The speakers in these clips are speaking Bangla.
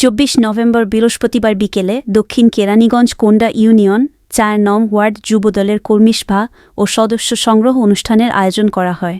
চব্বিশ নভেম্বর বৃহস্পতিবার বিকেলে দক্ষিণ কেরানীগঞ্জ কোন্ডা ইউনিয়ন চার নম ওয়ার্ড যুবদলের কর্মীসভা ও সদস্য সংগ্রহ অনুষ্ঠানের আয়োজন করা হয়।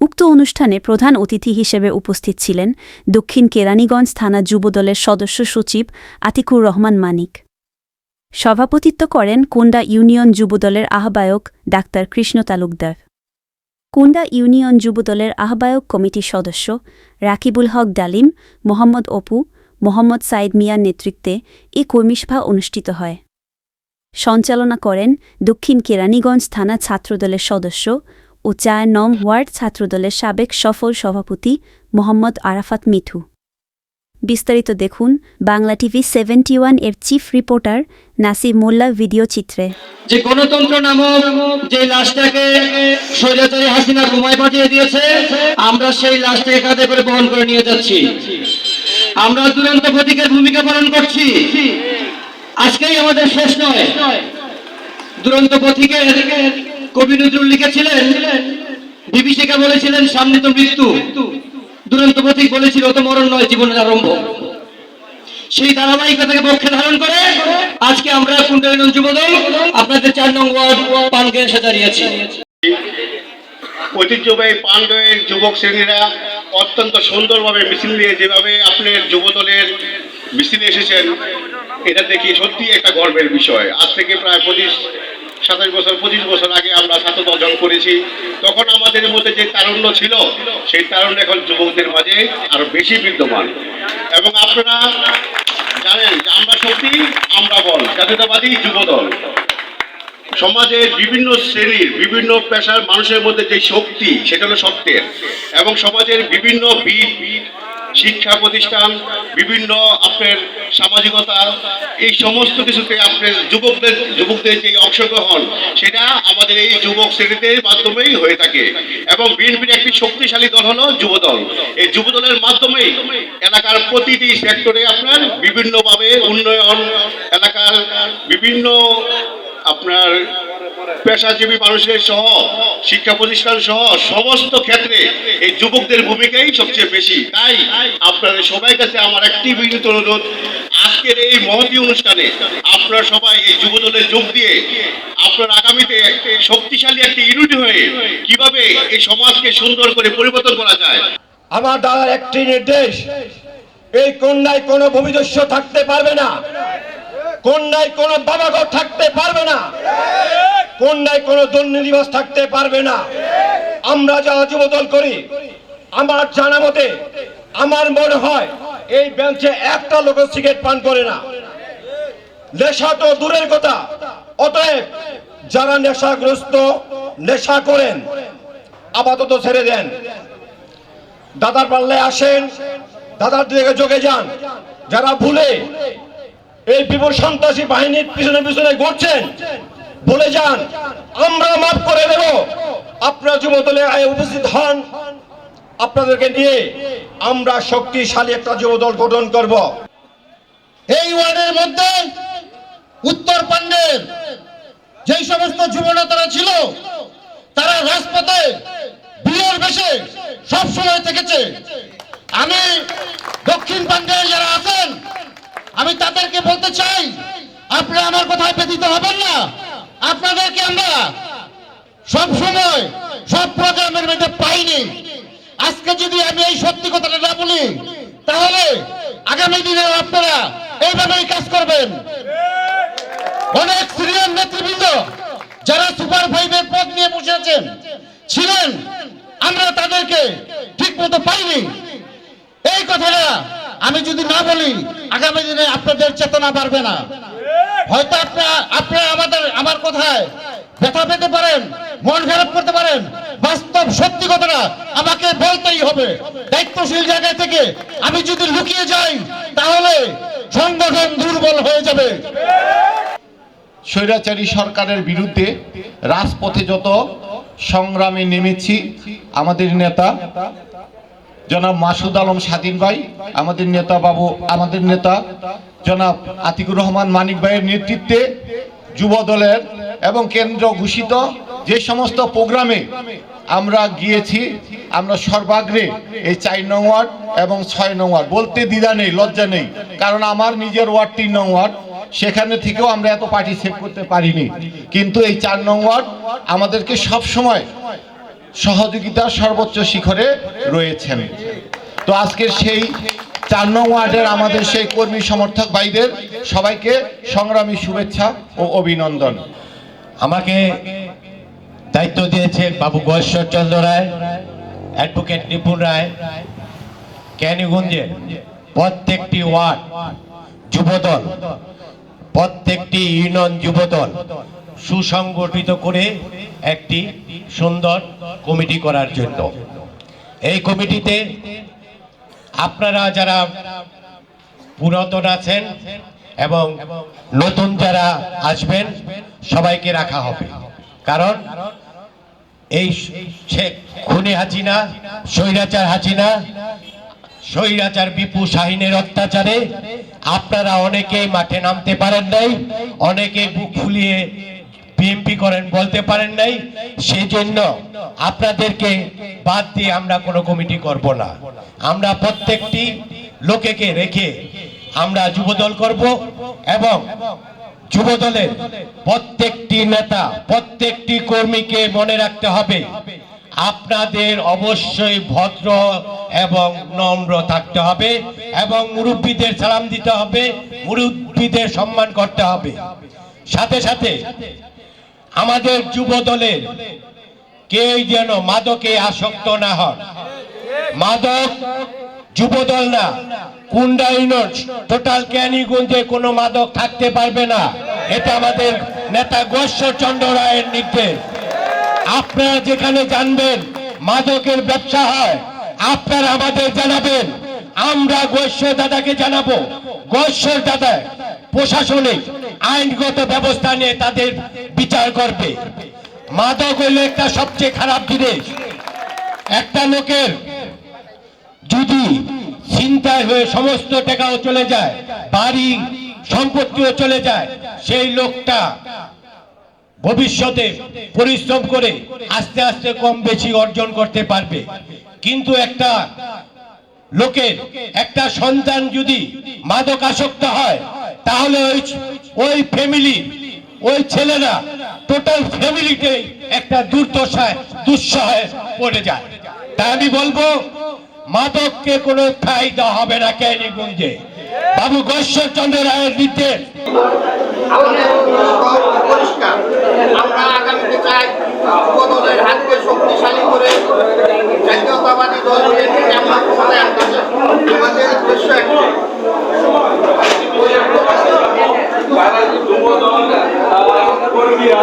উক্ত অনুষ্ঠানে প্রধান অতিথি হিসেবে উপস্থিত ছিলেন দক্ষিণ কেরানীগঞ্জ থানা যুবদলের সদস্য সচিব আতিকুর রহমান মানিক। সভাপতিত্ব করেন কোন্ডা ইউনিয়ন যুবদলের আহ্বায়ক ডাক্তার কৃষ্ণ তালুকদার। কুন্ডা ইউনিয়ন যুবদলের আহ্বায়ক কমিটির সদস্য রাকিবুল হক ডালিম, মোহাম্মদ অপু মোহাম্মদ সাইদ মিয়ার নেতৃত্বে এ কর্মীসভা অনুষ্ঠিত হয়। সঞ্চালনা করেন দক্ষিণ কেরানীগঞ্জ থানা ছাত্রদলের সদস্য ও চার নম ওয়ার্ড ছাত্রদলের সাবেক সফল সভাপতি মোহাম্মদ আরাফাত মিঠু। বিস্তারিত দেখুন বাংলা টিভি সেভেন্টি ওয়ানের chief reporter Nasir Mollah video চিত্রে। যে গণতন্ত্র নামক যে লাশটাকে হাসিনা ঘুমায় পাঠিয়ে দিয়েছে, আমরা সেই লাশটাকে কাঁধে করে বহন করে নিয়ে যাচ্ছি। আমরা দুরন্ত প্রতীকের ভূমিকা পালন করছি। আজকেই আমাদের শেষ নয়। দুরন্ত পথিকের কবি নজরুল লিখেছিলেন বিভীষিকা বলেছিলেন, সামনে তো মৃত্যু। দুরন্ত পথিক বলেছিল, তো মরণ নয়, জীবনের আরম্ভ। সেই ধারাবাহিকতাকে পক্ষে ধারণ করে আজকে আমরা কুণ্ডলিন যুবদল আপনাদের চার নং ওয়ার্ড পানকে এসে দাঁড়িয়েছি ঐতিহ্যবাহী পাণ্ডবের যুবক শ্রেণীরা অত্যন্ত সুন্দরভাবে মিছিল নিয়ে যেভাবে আপনার যুবদলের মিছিলে এসেছেন, এটা দেখি সত্যি একটা গর্বের বিষয়। আজ থেকে প্রায় পঁচিশ, সাতাশ বছর, পঁচিশ বছর আগে আমরা ছাত্রদল জন্ম করেছি। তখন আমাদের মধ্যে যে তারুণ্য ছিল, সেই তারুণ্য এখন যুবকদের মাঝে আরও বেশি বিদ্যমান। এবং আপনারা জানেন যে আমরা শক্তি আমরা বল, জাতীয়তাবাদী যুবদল। সমাজের বিভিন্ন শ্রেণির, বিভিন্ন পেশার মানুষের মধ্যে যে শক্তি, সেটা হলো সত্যের। এবং সমাজের বিভিন্ন বিদ, শিক্ষা প্রতিষ্ঠান, বিভিন্ন আপনার সামাজিকতা, এই সমস্ত কিছুতে আপনার যুবকদের যুবকদের যে অংশগ্রহণ, সেটা আমাদের এই যুবক শ্রেণীদের মাধ্যমেই হয়ে থাকে। এবং বিএনপির একটি শক্তিশালী দল হলো যুবদল। এই যুবদলের মাধ্যমেই এলাকার প্রতিটি সেক্টরে আপনার বিভিন্নভাবে উন্নয়ন, এলাকার বিভিন্ন আপনার পেশাজীবী মানুষের সহ, শিক্ষা প্রতিষ্ঠান সহ সমস্ত ক্ষেত্রে এই যুবকদের ভূমিকাই সবচেয়ে বেশি। তাই আপনাদের সবাই কাছে আমার একটি বিনীত অনুরোধ, আজকের এই মহতী অনুষ্ঠানে আপনারা সবাই এই যুবদলে যোগ দিয়ে আপনার আগামীতে শক্তিশালী একটি ইউনিট হয়ে কীভাবে এই সমাজকে সুন্দর করে পরিবর্তন করা যায়। আমার দাদার একটি নির্দেশ, এই কন্যায় কোনো ভূমিদস্য থাকতে পারবে না। কন্যায় কোনো বাবাঘর থাকতে পারবে না। কন্যায় কোনো দুর্নীতিবাস থাকতে পারবে না। আমরা যা যুবদল করি, আমার জানা মতে, আমার মনে হয় এই বেঞ্চে একটা লোক সিগারেট পান করে না। নেশা তো দূরের কথা, অতএব যারা নেশাগ্রস্ত, নেশা করেন, আপাতত ছেড়ে দেন। দাদার পাল্লায় আসেন, দাদার দিকে যোগে যান। যারা ভুলে এই বিপুল সন্ত্রাসী বাহিনীর পিছনে পিছনে ঘুরছেন। ভুলে যান, আমরা মাফ করে দেব। আপনারা যুবদলে আয় উপস্থিত হন। আপনাদেরকে নিয়ে আমরা শক্তিশালী একটা যুবদল গঠন করব। এই ওয়ার্ডের মধ্যে উত্তর পান্ডের যেই সমস্ত যুবনেতারা ছিল, তারা রাজপথে বিয়ের বেশে সব সময় থেকেছে। আমি দক্ষিণ পান্ডে যারা আছেন আমি তাদেরকে বলতে চাই, আপনারা আমার কথায় ব্যতীত হবেন না। আপনাদেরকে আমরা সব সময়, সব প্রোগ্রামের মধ্যে পাইনি। আজকে যদি আমি এই সত্যি কথাটা না বলি, তাহলে আগামী দিনে আপনারা এইভাবেই কাজ করবেন। অনেক সিনিয়র নেতৃবৃন্দ যারা সুপার ফাইভের পদ নিয়ে বসে আছেন, ছিলেন, আমরা তাদেরকে ঠিক মতো পাইনি। এই কথাটা আমি যদি না বলি, আগামী দিনে আপনাদের চেতনা বাড়বে না। হয়তো আপনারা আপনারা আমাদের, আমার কথায় ব্যথা পেতে পারেন, মন খারাপ করতে পারেন, বাস্তব সত্যি কথাটা আমাকে বলতেই হবে। দায়িত্বশীল জায়গা থেকে আমি যদি লুকিয়ে যাই, তাহলে সংগঠন দুর্বল হয়ে যাবে। স্বৈরাচারী সরকারের বিরুদ্ধে রাজপথে যত সংগ্রামে নেমেছি, আমাদের নেতা জনাব মাসুদ আলম স্বাধীন ভাই, আমাদের নেতা বাবু, আমাদের নেতা, জনাব আতিকুর রহমান মানিক ভাইয়ের নেতৃত্বে যুব দলের এবং কেন্দ্র ঘোষিত যে সমস্ত প্রোগ্রামে আমরা গিয়েছি, আমরা সর্বাগ্রে এই চার নং ওয়ার্ড এবং ছয় নং ওয়ার্ড, বলতে দ্বিধা নেই, লজ্জা নেই, কারণ আমার নিজের ওয়ার্ড তিন নং ওয়ার্ড, সেখানে থেকেও আমরা এত পার্টিসিপেট করতে পারিনি। কিন্তু এই চার নং ওয়ার্ড আমাদেরকে সব সময় সহযোগিতার সর্বোচ্চ শিখরে রয়েছেন। তো আজকের সেই চার নং ওয়ার্ডের আমাদের সেই কর্মী সমর্থক ভাইদের সবাইকে সংগ্রামী শুভেচ্ছা ও অভিনন্দন। আমাকে দায়িত্ব দিয়েছেন বাবু গয়েশ্বর চন্দ্র রায়, অ্যাডভোকেট নিপুণ রায়। ক্যানিগঞ্জের প্রত্যেকটি ওয়ার্ড যুবদল, প্রত্যেকটি ইউনিয়ন যুবদল সুসংগঠিত করে একটি সুন্দর কমিটি করার জন্য। এই কমিটিতে আপনারা যারা পুরাতন আছেন এবং নতুন যারা আসবেন, সবাইকে রাখা হবে। কারণ এই খুনি হাসিনা, স্বৈরাচার হাসিনা, স্বৈরাচার বিপু শাহিনের অত্যাচারে আপনারা অনেকেই মাঠে নামতে পারেন নাই অনেকে বুক ফুলিয়ে বিএমপি করেন, বলতে পারেন নাই। সেই জন্য আপনাদেরকে বাদ দিয়ে আমরা কোনো কমিটি করব না। আমরা প্রত্যেকটি লোকেকে রেখে আমরা যুবদল করব এবং যুবদলের প্রত্যেকটি নেতা, প্রত্যেকটি কর্মীকে মনে রাখতে হবে, আপনাদের অবশ্যই ভদ্র এবং নম্র থাকতে হবে এবং মুরব্বীদের সালাম দিতে হবে, মুরব্বীদের সম্মান করতে হবে। সাথে সাথে আমাদের যুব দলের কেউ যেন মাদকে আসক্ত না হন। মাদক যুবদল না কুন্ডা ইউনিয়ন টোটাল ক্যানিগঞ্জে কোনো মাদক থাকতে পারবে না। এটা আমাদের নেতা চন্দ্র রায়ের নির্দেশ। আপনারা যেখানে জানবেন মাদকের ব্যবসা হয়, আপনারা আমাদের জানাবেন। আমরা গৈশ্য দাদাকে জানাব। গৈশ্বর দাদা প্রশাসনিক আইনগত ব্যবস্থা নিয়ে তাদের বিচার করবে। মাদক হইল একটা সবচেয়ে খারাপ জিনিস। একটা লোকের যদি চিন্তায় হয়ে সমস্ত টাকাও চলে যায়, বাড়ি সম্পত্তিও চলে যায়, সেই লোকটা ভবিষ্যতে পরিশ্রম করে আস্তে আস্তে কম বেশি অর্জন করতে পারবে। কিন্তু একটা লোকের, একটা সন্তান যদি মাদক আসক্ত হয় তাহলে ওই ওই ফ্যামিলি ওই ছেলেরা টোটাল ফ্যামিলিতে একটা দুর্দশায়, দুঃসহায় পড়ে যায়। তাই আমি বলব, মাদককে কোনো ঠাই দেওয়া হবে না ক্যানিগঞ্জে বাবু গৈশ্বর চন্দ্র রায়ের হাতকে শক্তিশালী করে জাতীয়তাবাদী আমাদের উদ্দেশ্য একটাই যারা যুবদল কর্মীরা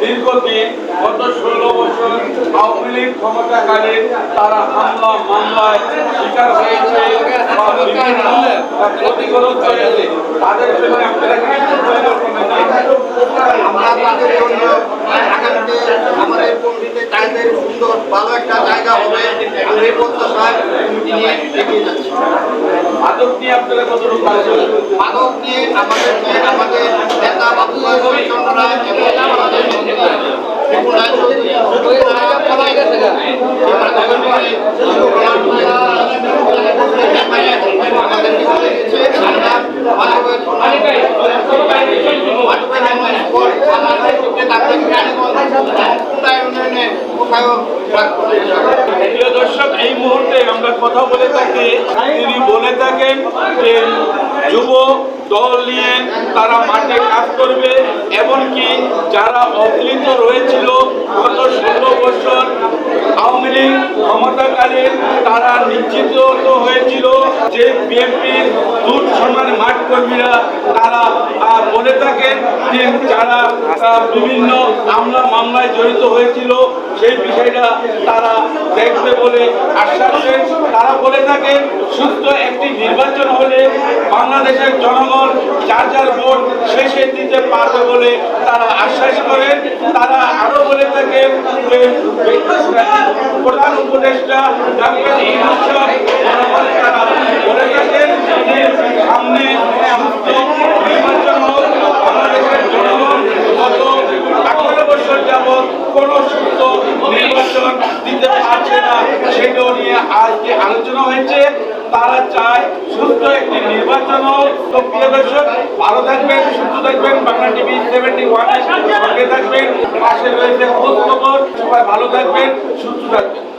দীর্ঘদিন গত ষোলো বছর আওয়ামী লীগ ক্ষমতাকালে তারা হামলা মামলায় শিকার হয়েছে ক্ষতিগ্রস্ত হয়েছে। তাদের জন্য আপনারা কিছু পরিকল্পনা আমরা তাদের জন্য আগামীতে আমাদের কমিটিতে তাদের সুন্দর ভালো একটা জায়গা হবে। আমরা এই প্রত্যাশায় কমিটি নিয়ে এগিয়ে যাচ্ছি মাদক নিয়ে আপনারা কতটুকু মাদক নিয়ে আমাদের আমাদের নেতা বাবু প্রাক্তন প্রিয় দর্শক, এই মুহূর্তে আমরা কথা বলে থাকি। তিনি বলে থাকেন যে, যুব দল নিয়ে তারা মাঠে কাজ করবে, এমনকি যারা অবলিত রয়েছিল গত ষোলো বছর আওয়ামী লীগ ক্ষমতাকালে, তারা নিশ্চিত হয়েছিল যে বিএনপির দূর সমান মাঠ কর্মীরা তারা বলে থাকেন যে, যারা বিভিন্ন মামলা মামলায় জড়িত হয়েছিল, সেই বিষয়টা তারা দেখবে বলে আশ্বাস দেন। তারা বলে থাকেন সুস্থ একটি নির্বাচন হলে বাংলাদেশের জনগণ যার যার ভোট শেষে দিতে পারবে বলে তারা আশ্বাস করেন। তারা আরও বলে থাকেন যে প্রধান উপদেষ্টা ডাক্তার সুস্থ নির্বাচন দিতে পারছে না, সেটাও নিয়ে আজকে আলোচনা হয়েছে। তারা চায় সুস্থ একটি নির্বাচন তো প্রিয় দর্শক, ভালো থাকবেন, সুস্থ থাকবেন। বাংলা টিভি সেভেন্টি ওয়ান থাকবেন। পাশে রয়েছে সবাই ভালো থাকবেন, সুস্থ থাকবেন।